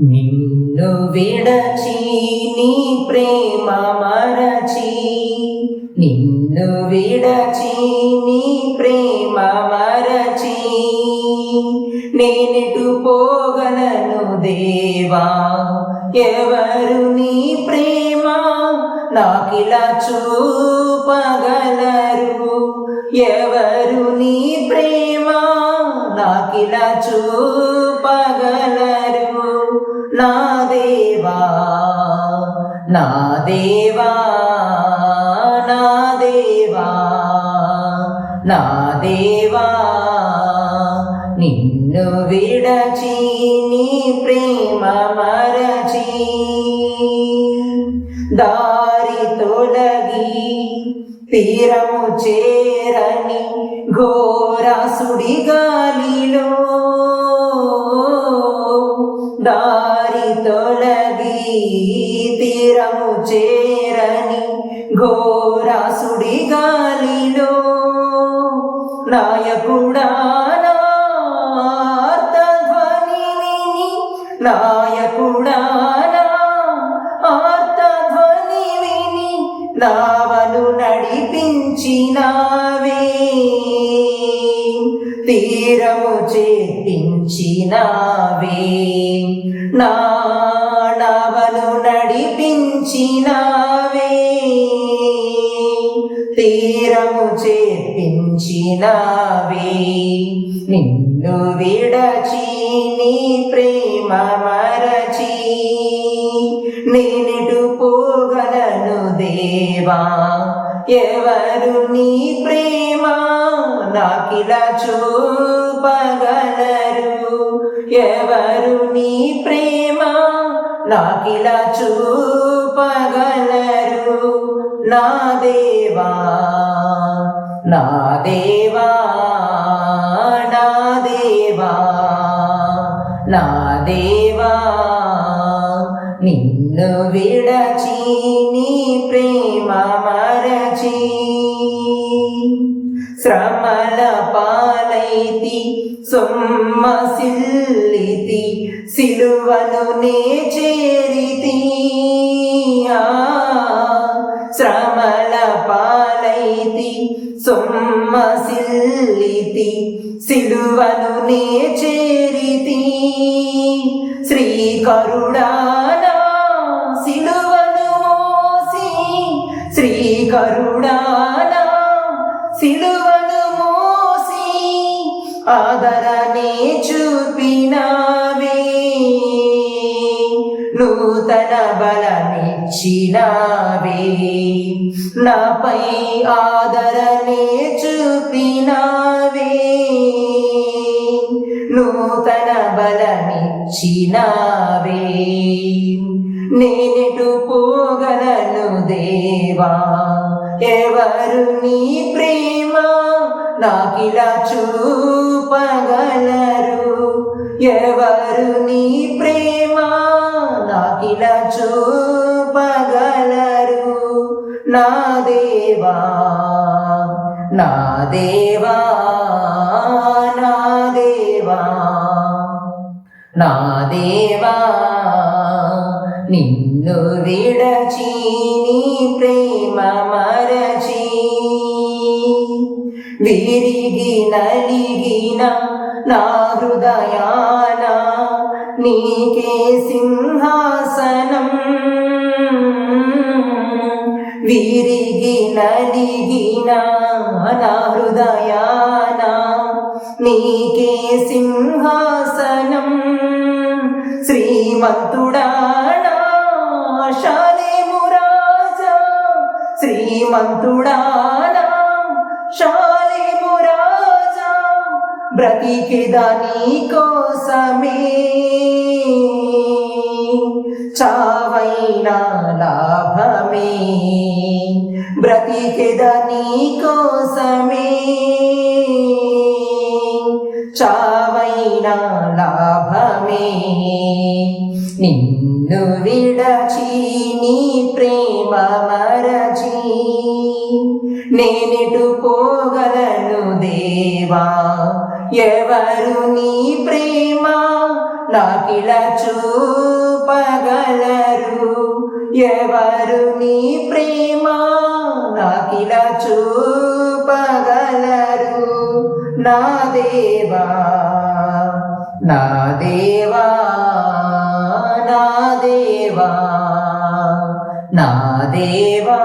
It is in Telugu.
నిన్ను విడచి నీ ప్రేమ మరచి. నిన్ను విడచి నీ ప్రేమ మరచి. నేనెటు పోగలను దేవా ఎవరు నీ ప్రేమ? నాకిలా చూపగలరు ఎవరు నీ ప్రేమ? నాకిలా చూపగలరు. నా దేవా నా దేవా నా దేవా నా దేవా నిన్ను విడచి నీ ప్రేమ మరచి దారి తొలగి తీరము చేరని ఘోర సుడిగాలిలో దారి తొలగి తీరము చేరని ఘోరాసుడి గాలిలో నాయకుడా ధ్వని విని నాయకుడా ఆర్తధ్వని విని నావను నడిపించినావే. తీరము చేపించినావే నా నడిపించినావే. తీరము చేపించినావే నిన్ను విడచి నీ ప్రేమ మరచి నేనిటు పోగలను దేవా. ఎవరు నీ ప్రేమ? నాకిలా చూపగలరు. ఎవరు నీ ప్రేమ? నాకిలా చూపగలరు. నా దేవా నా దేవా నా దేవా నా దేవా నిన్ను విడచీ మరచి శ్రమల పాలైతి సొమ్మసిల్లితి సిలువను నే చేరితి శ్రమల పాలైతి సొమ్మసిల్లితి సిలువను నే చేరితి శ్రీ కరుణా శ్రీకరుడానా సిలువను మోసి ఆదరణే చూపినావే. నూతన బలమిచ్చినావే. నాపై ఆదరణే చూపినావే. నూతన బలమిచ్చినావే. నేనెటు పోగలను దేవా. ఎవరు నీ ప్రేమ నాకిలా చూపగలరు? ఎవరు నీ ప్రేమ నాకిలా చూపగలరు? నా దేవా నా దేవా నా దేవా నా దేవా. నిన్ను విడచి నీ ప్రేమ మరచి. విరిగి నలిగిన నా హృదయాన నీకే సింహాసనం. విరిగి నలిగిన నా హృదయాన నీకే సింహాసనం. శ్రీమంతుడానా శాలేము రాజా శ్రీమంతుడానా? శాలేము రాజా బ్రతికిదా కోసమే చావైనా లాభమే. బ్రతికిదా కోసమే చావైనా లాభమే. నిన్ను విడచి నీ ప్రేమ మరచి నేనెటు పోగలను దేవా? ఎవరు నీ ప్రేమ? నాకిలా చూపగలరు. ఎవరు నీ ప్రేమ? నాకిలా చూపగలరు. నా దేవా నా దేవా దేవా నా దేవా.